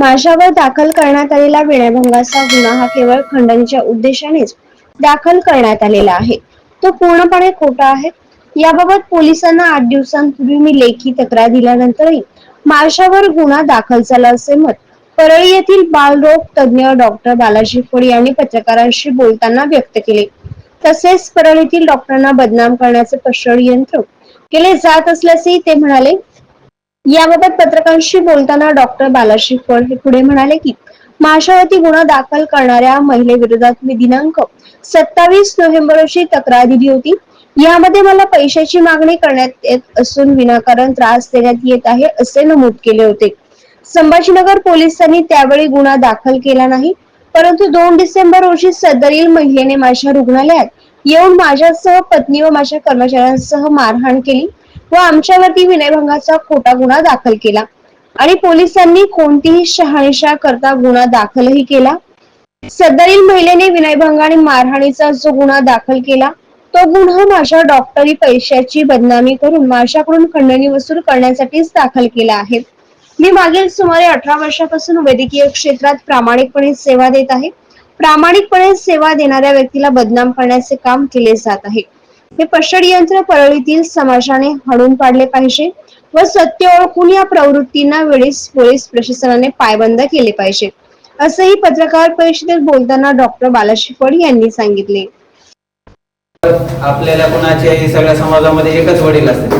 माझ्यावर दाखल करण्यात आलेला विनयभंगाचा गुन्हा हा केवळ खंडणीच्या उद्देशानेच दाखल करण्यात आलेला आहे. तो पूर्णपणे खोटा आहे. याबाबत पोलिसांना आठ दिवसांपूर्वी मी लेखी तक्रार दिल्यानंतरही माझ्यावर गुन्हा दाखल झाला असे मत परळी येथील बालरोग तज्ञ डॉक्टर बालाजी फड यांनी पत्रकारांशी बोलताना व्यक्त केले. तसेच परळीतील डॉक्टरांना बदनाम करण्याचे षडयंत्र केले जात असल्याचेही ते म्हणाले. याबाबत पत्रकारांशी बोलताना डॉक्टर बालाश्री फळ हे पुढे म्हणाले की माझ्यावरती गुन्हा दाखल करणाऱ्या महिलेविरोधात मी दिनांक सत्तावीस नोव्हेंबर रोजी तक्रार दिली होती. यामध्ये मला पैशाची मागणी करण्यात येत असून विनाकारण त्रास देण्यात येत आहे असे नमूद केले होते. संभाजीनगर पोलिसांनी त्यावेळी गुन्हा दाखल केला नाही परंतु दोन डिसेंबर रोजी सदरील महिलेने माझ्या रुग्णालयात येऊन माझ्यासह पत्नी व माझ्या कर्मचाऱ्यांसह मारहाण केली. व आमच्यावरती विनयभंगाचा खोटा गुन्हा दाखल केला. आणि पोलिसांनी कोणतीही शहानिशा करता गुन्हा दाखलही केला. सदरील महिलेने विनयभंग आणि मारहाणीचा जो गुन्हा दाखल केला तो गुन्हा माझ्या डॉक्टरी पैशाची बदनामी करून माझ्याकडून खंडणी वसूल करण्यासाठीच दाखल केला आहे. मी मागील सुमारे अठरा वर्षापासून वैद्यकीय क्षेत्रात प्रामाणिकपणे सेवा देत आहे. प्रामाणिकपणे सेवा देणाऱ्या व्यक्तीला बदनाम करण्याचे काम केले जात आहे. हे पषड यंत्र परळीतील समाजाने हडून पाडले पाहिजे व सत्य ओळखून या प्रवृत्तींना वेळीस पोलीस प्रशासनाने पायबंद केले पाहिजे असंही पत्रकार परिषदेत बोलताना डॉक्टर बालाजी फड यांनी सांगितले. आपल्याला कुणाचे सगळ्या समाजामध्ये एकच वडील असते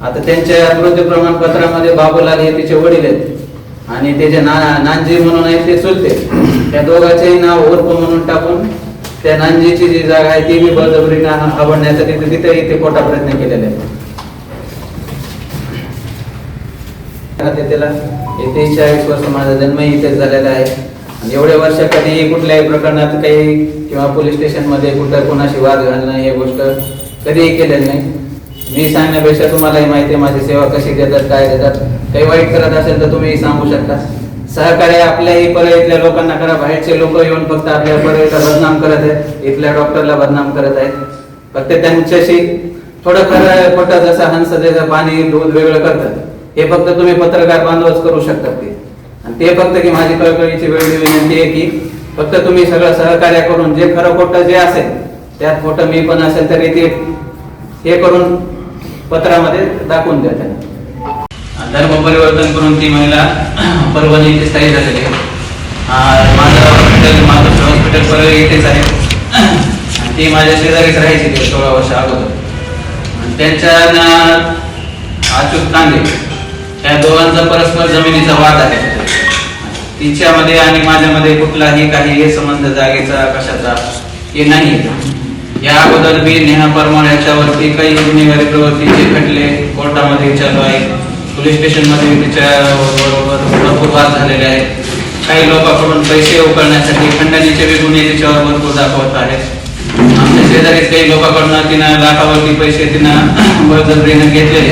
आता त्यांच्या मृत्यू प्रमाणपत्रामध्ये बाबूलाल हे तिचे वडील आहेत. आणि त्याचे ना नानजी म्हणून आहेत ते चुलते. त्या दोघांचेही नाव ओरप म्हणून टाकून त्या नानजीची जी जागा आहे ती बी बळजबरीने आवडण्यासाठी ते तिथेही ते खोटा प्रयत्न केलेला आहे. त्याला येथे चाळीस वर्ष माझा जन्म इथेच झालेला आहे. आणि एवढ्या वर्ष कधीही कुठल्याही प्रकरणात काही किंवा पोलीस स्टेशनमध्ये कुठं कोणाशी वाद घालणं हे गोष्ट कधीही केलेली नाही. मी सांगण्यापेक्षा तुम्हालाही माहिती आहे माझी सेवा कशी देतात काय देतात काही वाईट करत असेल तर तुम्ही सांगू शकता. सहकार्य आपल्याही इथल्या लोकांना करा. बाहेरचे लोक येऊन फक्त आपल्या परळीला बदनाम करत आहेत. इथल्या डॉक्टरला बदनाम करत आहेत. फक्त त्यांच्याशी थोडं खरं खोटं जसं हंस पाणी दूध वेगळं करतात. हे फक्त तुम्ही पत्रकार बांधवच करू शकतात ते. आणि ते फक्त की माझी कळकळीची वेगळी विनंती आहे की फक्त तुम्ही सगळं सहकार्य करून जे खरं खोटं जे असेल त्यात खोटं मी पण असेल तरी ते हे करून पत्रामध्ये दाखवून द्या त्यांना. धर्म परिवर्तन करून ती महिला परभणी इथे स्थायी झालेली आहे. माझं हॉस्पिटल माझं हॉस्पिटल परळी इथेच आहे. आणि ती माझ्या शेजारीच राहायची ते सोळा वर्ष अगोदर. त्यांच्या ना तांगे कांदे या दोघांचा परस्पर जमिनीचा वाद आहे. तिच्यामध्ये आणि माझ्यामध्ये कुठलाही काही हे संबंध जागेचा कशाचा हे नाही. या अगोदर मी नेहा परमार याच्यावरती काही गुन्हेगारी प्रवृत्तीचे खटले कोर्टामध्ये चालू आहे पोलीस स्टेशनमध्ये तिच्या बरोबर भरपूर वाद झालेले आहेत. काही लोकांकडून पैसे उकळण्यासाठी खंडणीचे बी गुन्हे तिच्यावर भरपूर दाखवत आहेत. आमच्या शेजारीत काही लोकांकडून तिनं लाखावरती पैसे तिनं बळजबरीनं घेतलेले